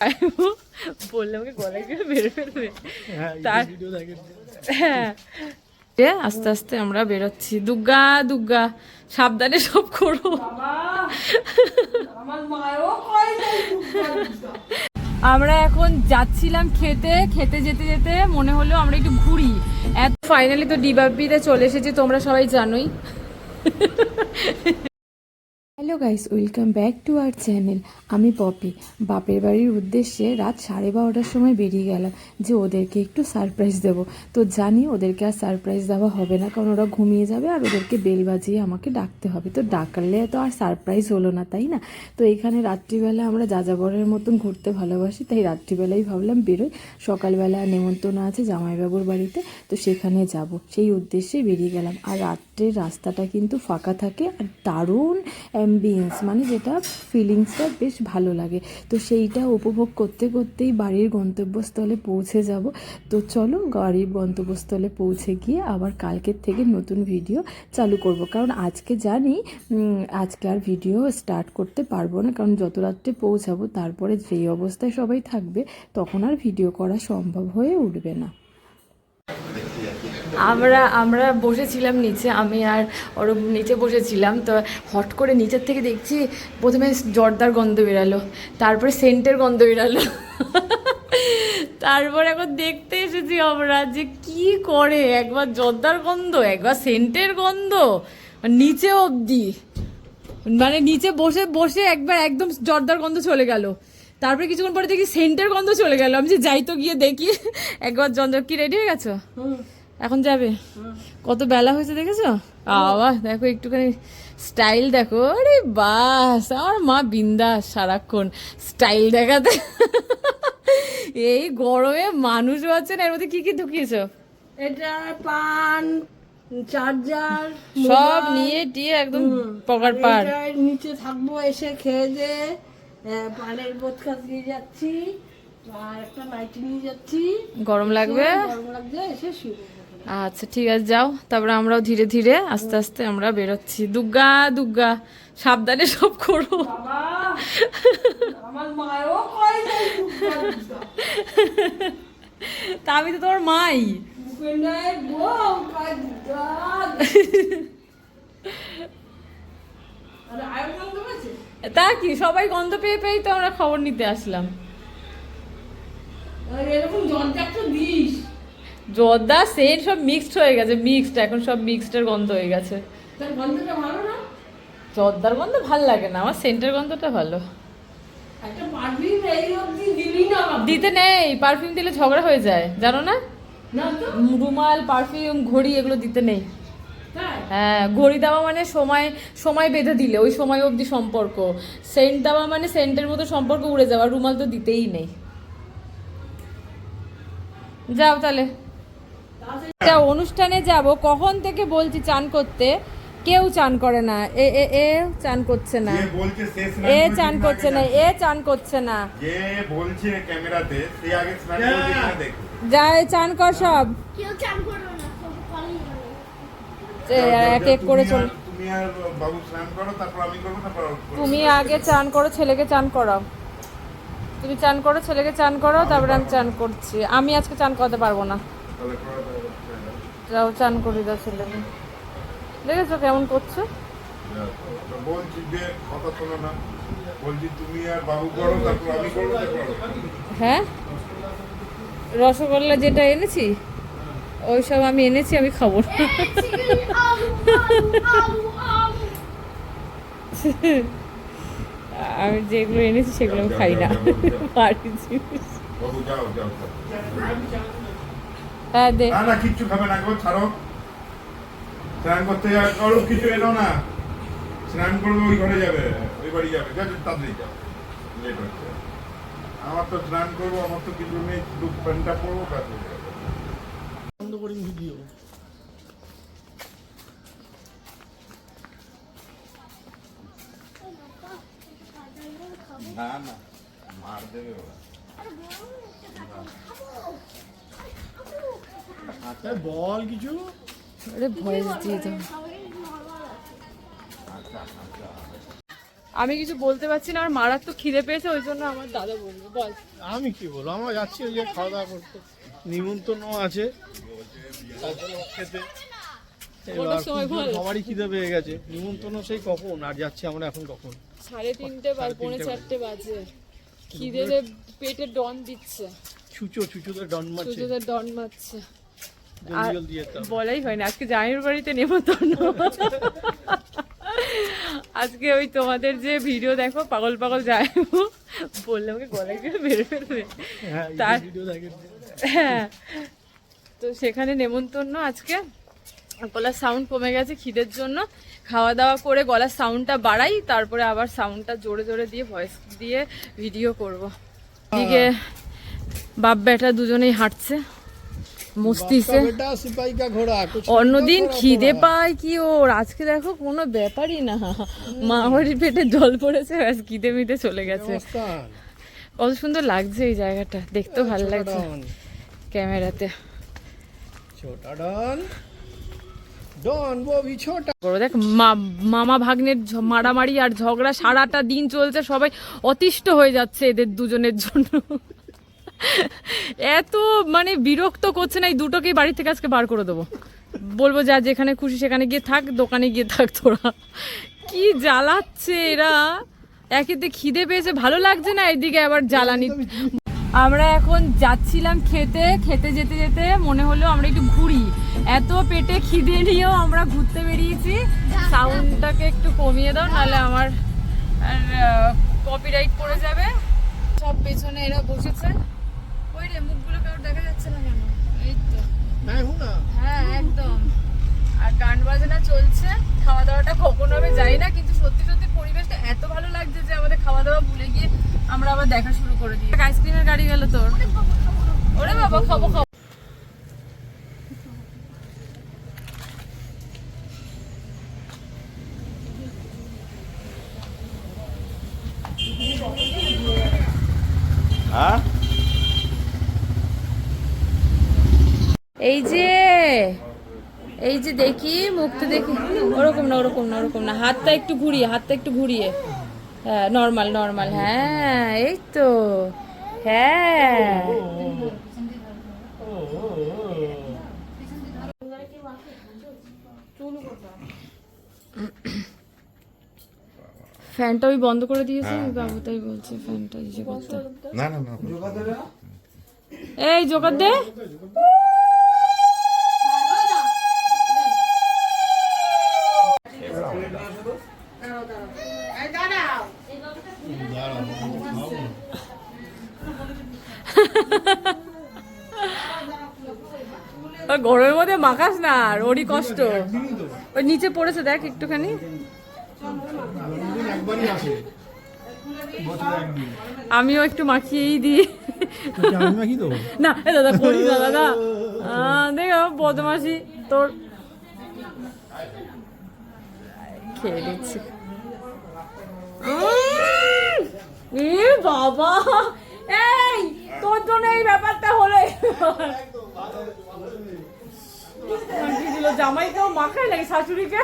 বললাম আমাকে গলায় গিয়ে ফেলবে হ্যাঁ তার- হ্যাঁ। আস্তে আস্তে আমরা বেরোচ্ছি। দুগ্গা দুগ্গা সাবধানে সব করো। আমরা এখন যাচ্ছিলাম খেতে। খেতে যেতে যেতে মনে হলো আমরা একটু ঘুরি। এত ফাইনালি তো ডিবাবিতে চলে এসেছি তোমরা সবাই জানোই। Hello guys, welcome back to our channel. আমি পপি। বাপের বাড়ির উদ্দেশ্যে রাত সাড়ে বারোটার সময় বেরিয়ে গেলাম যে ওদেরকে একটু সারপ্রাইজ দেব। তো জানি ওদেরকে আর সারপ্রাইজ দেওয়া হবে না, কারণ ওরা ঘুমিয়ে যাবে আর ওদেরকে বেল বাজিয়ে আমাকে ডাকতে হবে। তো ডাকলে তো আর সারপ্রাইজ হলো না, তাই না? তো এখানে রাত্রিবেলা আমরা যাযাবরের মতন ঘুরতে ভালোবাসি, তাই রাত্রিবেলাই ভাবলাম বেরোই। সকালবেলা নেমন্তন্ন আছে জামাইবাবুর বাড়িতে, তো সেখানে যাব। সেই উদ্দেশ্যে বেরিয়ে গেলাম। আর রাত্রের রাস্তাটা কিন্তু ফাঁকা থাকে আর দারুণ অ্যাম্বিয়েন্স মানে যেটা ফিলিংসটা বেশ ভালো লাগে। তো সেইটা উপভোগ করতে করতেই বাড়ির গন্তব্যস্থলে পৌঁছে যাব। তো চলো গাড়ির গন্তব্যস্থলে পৌঁছে গিয়ে আবার কালকের থেকে নতুন ভিডিও চালু করব। কারণ আজকে জানি আজকে আর ভিডিও স্টার্ট করতে পারব না। কারণ যত রাত্রে পৌঁছাবো, তারপরে যেই অবস্থায় সবাই থাকবে, তখন আর ভিডিও করা সম্ভব হয়ে উঠবে না। আমরা আমরা বসেছিলাম নিচে, আমি আর ওর নিচে বসেছিলাম, তো হট করে নিচের থেকে দেখছি প্রথমে জর্দার গন্ধ বেরালো, তারপরে সেন্টের গন্ধ বেরালো। তারপর এখন দেখতে এসেছি আমরা যে কি করে, একবার জর্দার গন্ধ, একবার সেন্টের গন্ধ নিচে অবধি। মানে নিচে বসে বসে একবার একদম জর্দার গন্ধ চলে গেল। তারপরে কিছুক্ষণ পরে দেখি সেন্টের গন্ধ চলে গেল। আমি যে যাই তো গিয়ে দেখি, একবার জর্দার কি রেডি হয়ে গেছো? এখন যাবে? কত বেলা হয়েছে দেখেছ? আবা দেখো একটুখানি স্টাইল দেখো। আরে বাস আমার মা বিন্দাস সারাক্ষণ স্টাইল দেখাতে। এই গরমে মানুষও আছে না এর মধ্যে কি কি ঢুকিয়েছো? এটা পান চার্জার সব নিয়ে টিয়ে একদম পকার পার নিচে থাকব এসে খেয়ে দে। পানের বোতকা দিয়ে যাচ্ছি আর একটা নাইটি নিয়ে যাচ্ছি। গরম লাগবে? গরম লাগছে এসে শুয়ে। আচ্ছা ঠিক আছে যাও। তারপরে আমরাও ধীরে ধীরে আস্তে আস্তে আমরা বেরোচ্ছি। দুর্গা দুর্গা সাবধানে সব করো। তা আমি তো তোমার মাই? তা কি সবাই গন্ধ পেয়ে পেয়েই তো আমরা খবর নিতে আসলাম। এরকম জল দিস। জর্দা সেন্ট সব মিক্সড হয়ে গেছে মিক্সড এখন সব মিক্সডের গন্ধ হয়ে গেছে। জর্দার গন্ধ ভালো লাগে না আমার সেন্টের গন্ধটা ভালো। দিতে নেই পারফিউম দিলে ঝগড়া হয়ে যায় জানো না? না রুমাল পারফিউম ঘড়ি এগুলো দিতে নেই। হ্যাঁ ঘড়ি দেওয়া মানে সময় সময় বেঁধে দিলে ওই সময় অবধি সম্পর্ক। সেন্ট দেওয়া মানে সেন্টের মতো সম্পর্ক উড়ে যাওয়া রুমাল তো দিতেই নেই। যাও তাহলে। তা অনুষ্ঠানে যাব কখন থেকে বলছি চান করতে? কেউ চান করে না। এ এ এ চান করছে না। যে এ চান করছে না এ চান করছে না। যে বলছে ক্যামেরাতে সে আগে যায় চান কর সব। কেউ চান করো না এক এক করে চল। তুমি আর- বাবু স্নান করো তারপর আমি করব তারপর তুমি আগে চান করো ছেলেকে চান করাও। তুমি চান করো ছেলেকে চান করো তারপরে আমি চান করছি। আমি আজকে চান করতে পারব না। যাও, চান করি দাও দেখেছ কেমন করছ। হ্যাঁ? রসগোল্লা যেটা এনেছি ওই সব আমি এনেছি, আমি খাব আমি যেগুলো এনেছি সেগুলো আমি খাই না। বাড়ির জিনিস। হ্যাঁ দে। না না কিচ্ছু খাবে না গো ছাড়ো। স্নান করতে করো কিছু এনো না। স্নান করবে ওই ঘরে যাবে ওই বাড়ি যাবে। যাও যাও, তাড়াতাড়ি যাও। লেট হচ্ছে। আমার তো স্নান করব আমার তো কিছু নেই শুধু প্যান্টটা পরবো ব্যাস বন্ধ করি ভিডিও। না না মার দেবে ওরা। বল কিছু। ভয়েস দিয়ে দাও। আমি কিছু বলতে পারছি না আমার মারাত্মক খিদে পেয়েছে ওই জন্য আমার দাদা বলব বল। আমি কি বলব? আমরা যাচ্ছি ওই যে খাওয়া দাওয়া করতে। নিমন্ত্রণ আছে। খেতে? সবারই খিদে পেয়ে গেছে। নিমন্ত্রণ সেই কখন? আর যাচ্ছি আমরা এখন কখন? সাড়ে তিনটে বা পৌনে চারটে বাজে। খিদেতে পেটে ডন দিচ্ছে। ছুচো ছুচোদের ডন মারছে। সুযোগের ডন মারছে। আর জলদি যেতে হবে। বলাই আজকে জামাইয়ের বাড়িতে নেমন্তন্ন। আজকে ওই তোমাদের যে ভিডিও দেখো পাগল পাগল যায় বললে আমাকে গলায় করে বের ফেলবে। হ্যাঁ তার- হ্যাঁ তো সেখানে নেমন্তন্ন আজকে। গলার সাউন্ড কমে গেছে খিদের জন্য। খাওয়া দাওয়া করে গলার সাউন্ডটা বাড়াই তারপরে আবার সাউন্ডটা জোরে জোরে দিয়ে ভয়েস দিয়ে ভিডিও করব। দিকে বাপ বেটা দুজনেই হাঁটছে। মস্তিষ্কে? অন্যদিন খিদে পায় কি ওর? আজকে দেখো কোনো ব্যাপারই না। মা বাড়ির পেটে জল পড়েছে ব্যাস খিদে মিটে চলে গেছে। কত সুন্দর লাগছে এই জায়গাটা দেখতে ভালো লাগছে ক্যামেরাতে। দেখ মামা ভাগ্নের মারামারি আর ঝগড়া সারাটা দিন চলছে সবাই অতিষ্ঠ হয়ে যাচ্ছে এদের দুজনের জন্য। এত মানে বিরক্ত করছে না, এই দুটোকেই বাড়ি থেকে আজকে বার করে দেবো। বলব, যা যেখানে খুশি সেখানে গিয়ে থাক, দোকানে গিয়ে থাক তোরা। কি জ্বালাচ্ছে এরা? একেতে খিদে পেয়েছে, ভালো লাগছে না এদিকে আবার জ্বালানি। আমরা এখন যাচ্ছিলাম খেতে খেতে যেতে যেতে মনে হলো আমরা একটু ঘুরি। এত পেটে খিদে নিয়েও আমরা ঘুরতে বেরিয়েছি। সাউন্ডটাকে একটু কমিয়ে দাও, নাহলে আমার কপিরাইট পড়ে যাবে। সব পেছনে এরা বসেছে। হ্যাঁ, হ্যাঁ একদম। আর গান বাজনা চলছে খাওয়া দাওয়াটা কখন হবে যাই কিন্তু সত্যি সত্যি পরিবেশটা এত ভালো লাগছে যে আমাদের খাওয়া দাওয়া ভুলে গিয়ে আমরা আবার দেখা শুরু করে দিই আইসক্রিমের গাড়ি গেল তোর। ওরে বাবা খাব খাব। দেখি মুখটা দেখি। ওরকম না ওরকম না ওরকম না। হাতটা একটু ঘুরিয়ে হাতটা একটু ঘুরিয়ে। হ্যাঁ নর্মাল নর্মাল হ্যাঁ এই তো। হ্যাঁ। ফ্যানটা ওই বন্ধ করে দিয়েছে বাবু তাই বলছে ফ্যানটা ইয়ে করতে। না না না এই জোগাড় দে। গরমের মধ্যে মাখাস না, আর ওরই কষ্ট। ওই নিচে পড়েছে, দেখ একটুখানি। আমিও একটু মাখিয়েই দিই। না দাদা করিস না, দাদা। দেখ বদমাসি তোর। খেয়ে উম, এ বাবা এই তোর জন্য এই ব্যাপারটা হলো দিল জামাইকেও মাখায় নাকি শাশুড়িকে?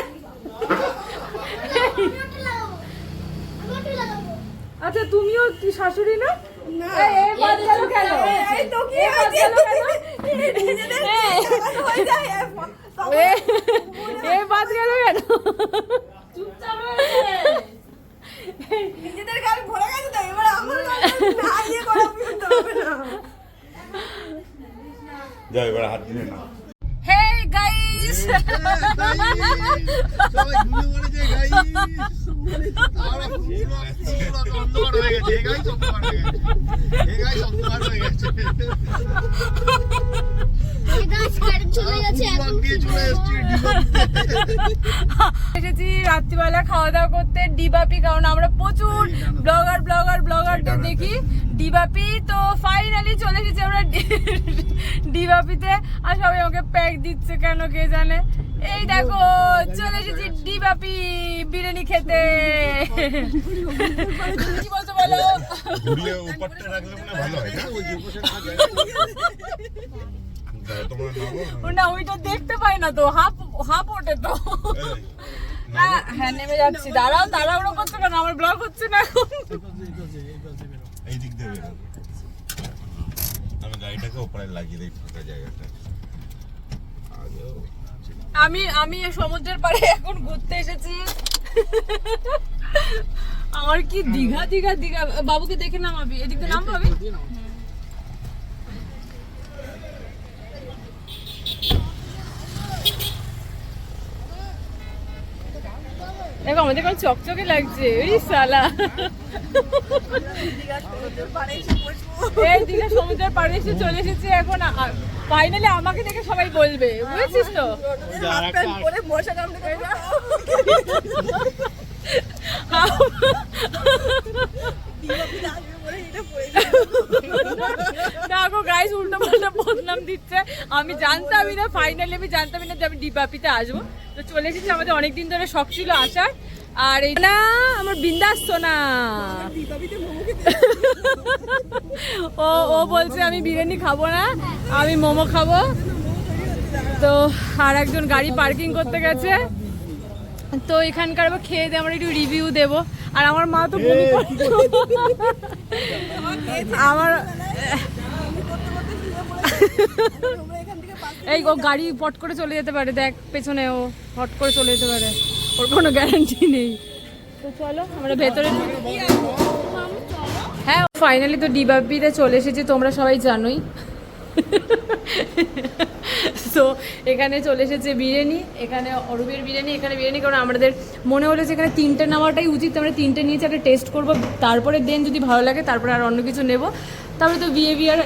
আচ্ছা তুমিও কি শাশুড়ি না? এই, এই বাদ গেল কেন? বাদ গেল গেল কেন? যাও এবার হাত দিলে না! সবাই ঘুমিয়ে পড়েছে গাইস! আমরা পুরো পুরো অন্ধকার হয়ে গেছে। এই গাইস অন্ধকার হয়ে গেছে। এই গাইস অন্ধকার হয়ে গেছে। চলে গেছে দিয়ে চলে এসেছি রাত্রিবেলা খাওয়া দাওয়া করতে ডিবাপি কারণ আমরা প্রচুর ব্লগার ব্লগার ব্লগারদের দেখি। ডিবাপি তো ফাইনালি চলে এসেছি আমরা ডিবাপিতে। আর সবাই আমাকে প্যাক দিচ্ছে কেন কে জানে। এই দেখো চলে এসেছি ডিবাপি বিরিয়ানি খেতে। কি বলছো বলো? না? ওইটা দেখতে পাই না তো হাফ হাফ ওঠে তো। হ্যাঁ নেমে যাচ্ছি। দাঁড়াও তাড়াহুড়ো করছ কেন? আমার ব্লগ হচ্ছে না এই দিক দিয়ে আমি গাড়িটাকে ওপরে লাগিয়ে দিই ফাঁকা জায়গাটা আমি আমি সমুদ্রের পাড়ে এখন ঘুরতে এসেছি। আমার কি দীঘা দীঘা দীঘা? বাবুকে দেখে নামাবি এদিক দিয়ে নাম। দেখো আমাদের কোন চকচকে লাগছে। ওই সালা এই দীঘা সমুদ্রের পাড়ে এসে চলে এসেছি এখন। ফাইনালি আমাকে দেখে সবাই বলবে। বুঝেছিস তো? দেখো গাইস উল্টো পাল্টা বদনাম দিচ্ছে। আমি জানতামই না ফাইনালি আমি জানতামই না যে আমি ডিবাপিতে আসব। তো চলে এসেছি আমাদের অনেকদিন ধরে শখ ছিল আসার। আর এই না আমার বিন্দাস না ও ও বলছে আমি বিরিয়ানি খাব না আমি মোমো খাব। তো আর একজন গাড়ি পার্কিং করতে গেছে। তো এখানকার খেয়ে দিয়ে আমরা একটু রিভিউ দেব। আর আমার মা তো বমি আমার এই ও গাড়ি পট করে চলে যেতে পারে দেখ পেছনে ও হট করে চলে যেতে পারে। ওর কোনো গ্যারান্টি নেই। তো চলো আমরা ভেতরে। হ্যাঁ ফাইনালি তো ডিবাবিতে চলে এসেছি তোমরা সবাই জানোই। তো এখানে চলে এসেছে বিরিয়ানি এখানে অরুবের বিরিয়ানি এখানে বিরিয়ানি কারণ আমাদের মনে হলো যে এখানে তিনটে নেওয়াটাই উচিত আমরা তিনটে নিয়েছি একটা টেস্ট করব তারপরে দেন যদি ভালো লাগে তারপরে আর অন্য কিছু নেব। তারপরে তো বিহেভিয়ার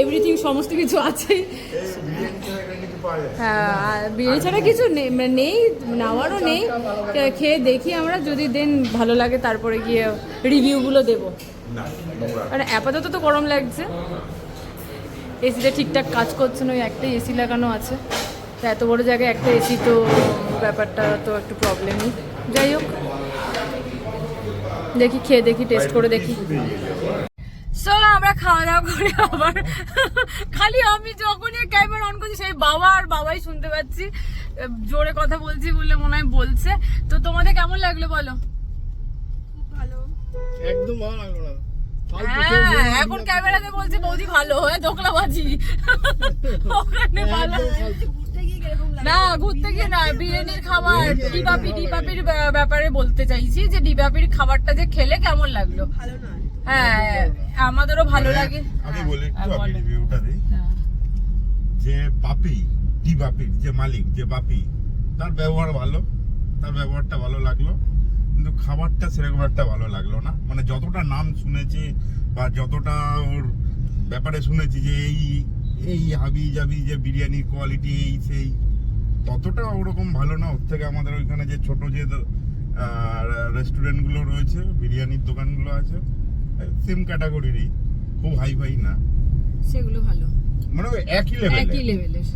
এভরিথিং সমস্ত কিছু আছেই। হ্যাঁ আর বিরিয়ানি ছাড়া কিছু নেই মানে নেই নেওয়ারও নেই। খেয়ে দেখি আমরা যদি দেন ভালো লাগে তারপরে গিয়ে রিভিউগুলো দেবো। মানে আপাতত তো গরম লাগছে। এসিটা ঠিকঠাক কাজ করছে না ওই একটাই এসি লাগানো আছে। তো এত বড় জায়গায় একটা এসি তো ব্যাপারটা তো একটু প্রবলেমই যাই হোক দেখি খেয়ে দেখি টেস্ট করে দেখি। সো আমরা খাওয়া দাওয়া করে আবার খালি আমি যখনই ক্যামেরা অন করছি সেই বাবা আর বাবাই শুনতে পাচ্ছি। জোরে কথা বলছি বলে মনে হয় বলছে। তো তোমাদের কেমন লাগল বলো? একদম ভালো লাগল হ্যাঁ এখন ক্যামেরাতে বলছে বৌদি ভালো হ্যাঁ ধোকলাবাজি। ওখানে ভালো না ঘুরতে গিয়ে না বিরিয়ানির খাবার ডিবাপি ডিবাপির ব্যাপারে বলতে চাইছি যে ডিবাপির খাবারটা যে খেলে কেমন লাগল? হ্যাঁ আমাদেরও ভালো লাগে। আমি বলি একটু হ্যাঁ, আমি রিভিউটা দিই। হ্যাঁ। যে বাপি টি বাপির যে মালিক যে বাপি তার ব্যবহার ভালো তার ব্যবহারটা ভালো লাগল। কিন্তু খাবারটা সেরকম একটা ভালো লাগল না। মানে যতটা নাম শুনেছি বা যতটা ওর ব্যাপারে শুনেছি যে এই এই হাবি জাবি যে বিরিয়ানির কোয়ালিটি এই সেই ততটা ওরকম ভালো না। ওর থেকে আমাদের ওইখানে যে ছোট যে রেস্টুরেন্টগুলো রয়েছে বিরিয়ানির দোকানগুলো আছে সেম ক্যাটাগরিরই খুব হাই ফাই না। সেগুলো ভালো। মানে একই লেভেল একই লেভেলের